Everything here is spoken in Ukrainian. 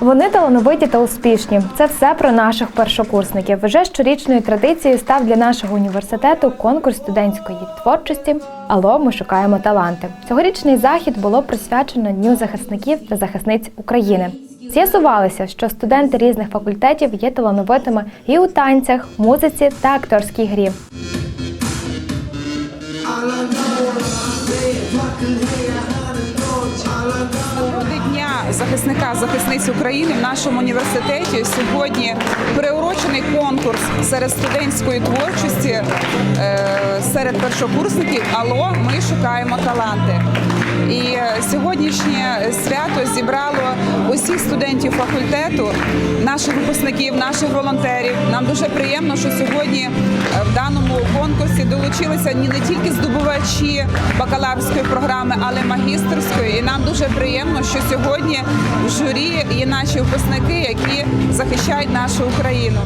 Вони талановиті та успішні. Це все про наших першокурсників. Вже щорічною традицією став для нашого університету конкурс студентської творчості. Алло, ми шукаємо таланти. Цьогорічний захід було присвячено Дню захисників та захисниць України. З'ясувалося, що студенти різних факультетів є талановитими і у танцях, музиці та акторській грі. Захисника захисниць України в нашому університеті сьогодні приурочений конкурс серед студентської творчості е, серед першокурсників. Алло, ми шукаємо таланти. І е, сьогоднішнє свято зібрало усіх студентів факультету, наших випускників, наших волонтерів. Нам дуже приємно, що сьогодні е, в даному конкурсі долучилися не не тільки здобувачі бакалаврської програми, але й магістерської. І нам дуже приємно, що сьогодні в журі є наші випускники, які захищають нашу Україну.